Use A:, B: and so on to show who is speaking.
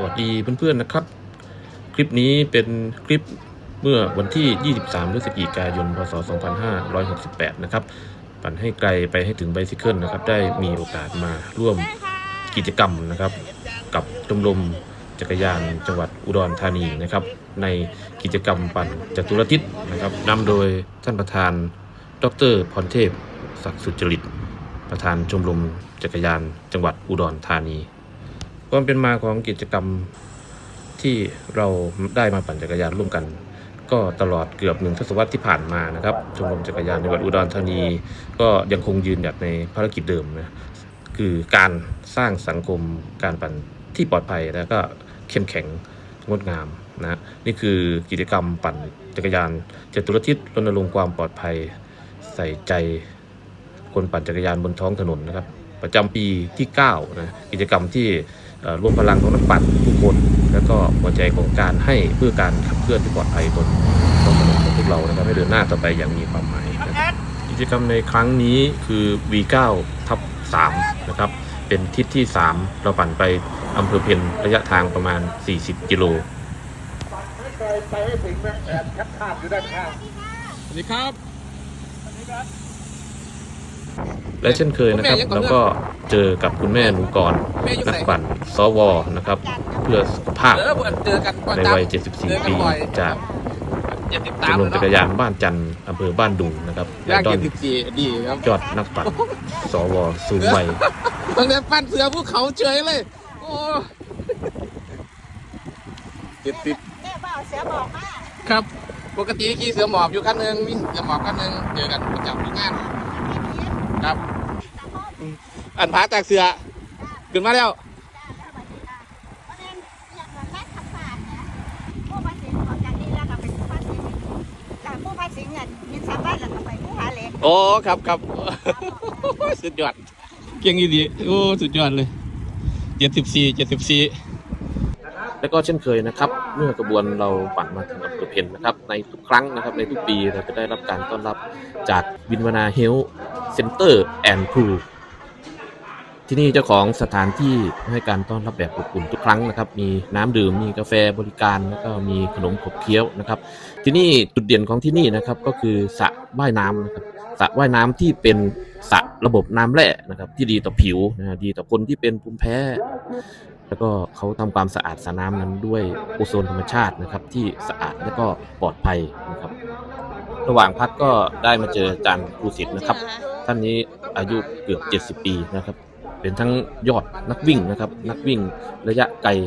A: สวัสดีเพื่อนๆนะครับ คลิปนี้เป็นคลิปเมื่อวันที่ 23พฤศจิกายน พศ 2568 นะครับ ปั่นให้ไกลไปให้ถึงไบซิเคิลนะครับ ได้มีโอกาสมาร่วมกิจกรรมนะครับ กับชมรมจักรยานจังหวัดอุดรธานีนะครับ ในกิจกรรมปั่นจตุรทิศนะครับนำโดยท่านประธาน ดรพรเทพ ศักดิ์สุจริต ประธานชมรมจักรยานจังหวัดอุดรธานี ความเป็นมาของกิจกรรมที่เราได้มาปั่นจักรยานร่วมกัน ก็ตลอดเกือบหนึ่งทศวรรษที่ผ่านมานะครับชมรมจักรยานจังหวัดอุดรธานี ก็ยังคงยืนหยัดในภารกิจเดิมนะคือการสร้างสังคมการปั่นที่ปลอดภัยและก็เข้มแข็งงดงามนะนี่คือกิจกรรมปั่นจักรยานจตุรทิศรณรงค์ความปลอดภัย ใส่ใจคนปั่นจักรยานบนท้องถนนนะครับ ประจำปีที่9นะกิจกรรมที่เอ่อรวมพลังของนักปั่นทุกคน แล้วก็หัวใจของการให้เพื่อการขับเคลื่อนที่ปลอดภัยบนท้องถนนของพวกเรานะครับให้เดินหน้าต่อไปอย่างมีความหมายนะครับกิจกรรมในครั้งนี้คือ V9 ทับ3นะครับเป็นทิศที่ 3 เราปั่นไปอำเภอเพนระยะทางประมาณ 40 กิโล
B: ไม่เคยไปให้ถึงนะแอบคัดคาดอยู่ด้านข้าง
C: สวัสดีครับ
A: และเช่นเคยนะครับเราก็เจอกับคุณแม่ลุงกรนักปั่นสวนะครับ เพื่อสุขภาพ
C: เออเจอกันประ
A: ใน
C: จำ
A: วัย
C: เจอ
A: 74
C: กัน
A: ปี
C: บ่อย
A: จาก
C: เจ็ดสิบ
A: ช
C: สาม
A: มรมจักรยานบ้านจันทร์อำเภอบ้านดุงนะครับและ
C: ย่าง
A: ดอ
C: เจ็
A: น
C: ดสิบสี่ดีครับ
A: ยอดนักปั่นสวสูงวัย
C: ตั้งแต่ปั้นเสือภูเขาเฉยเลยโอ้เจ็ดสิบ
D: แม่บ่าวเสือบอกมา
C: ครับ ปกติขี่เสือหมอบอยู่คันหนึ่งวิ่งเสือหมอบคันหนึ่งเจอกันประจำทุกงาน ครับอืมอันพาจากเสือขึ้นมาแล้ว
D: ประเด็นอยากจะแลกคำสาดนะผู้ภาษีออกจากนี้แล้วก็เป็นผู้ภาษีจากผู้ภาษีเงินมีสามบ้านแล้วก็ไปผู้หาเหล็ก
C: โอ้ครับครับสุดยอดเก่งอีดีโอ้สุดยอดเลยเจ็ดสิบสี่เจ็ดสิบสี่
A: และก็เช่นเคยนะครับ เมื่อกระบวนเราปั่นมาถึงอำเภอเพนนะครับ ในทุกครั้งนะครับในทุกปีเราจะได้รับการต้อนรับจากวินวนาเฮล เซ็นเตอร์แอนด์พูที่นี่เจ้าของสถานที่ให้การต้อนรับแบบอบอุ่นทุกครั้งนะครับ มีน้ำดื่ม มีกาแฟบริการ แล้วก็มีขนมขบเคี้ยวนะครับ ที่นี่จุดเด่นของที่นี่นะครับก็คือสระว่ายน้ำนะครับสระว่ายน้ำที่เป็นสระระบบน้ำแร่นะครับ ที่ดีต่อผิวนะฮะดีต่อคนที่เป็นภูมิแพ้ แล้วก็เขาทำความสะอาดสระน้ำนั้นด้วยโอโซนธรรมชาตินะครับ ที่สะอาดและก็ปลอดภัยนะครับ ระหว่างพักก็ได้มาเจออาจารย์ครูสิทธิ์นะครับ ท่านนี้อายุเกือบ 70 ปีนะครับ เป็นทั้งยอดนักวิ่งนะครับ นักวิ่งระยะไกล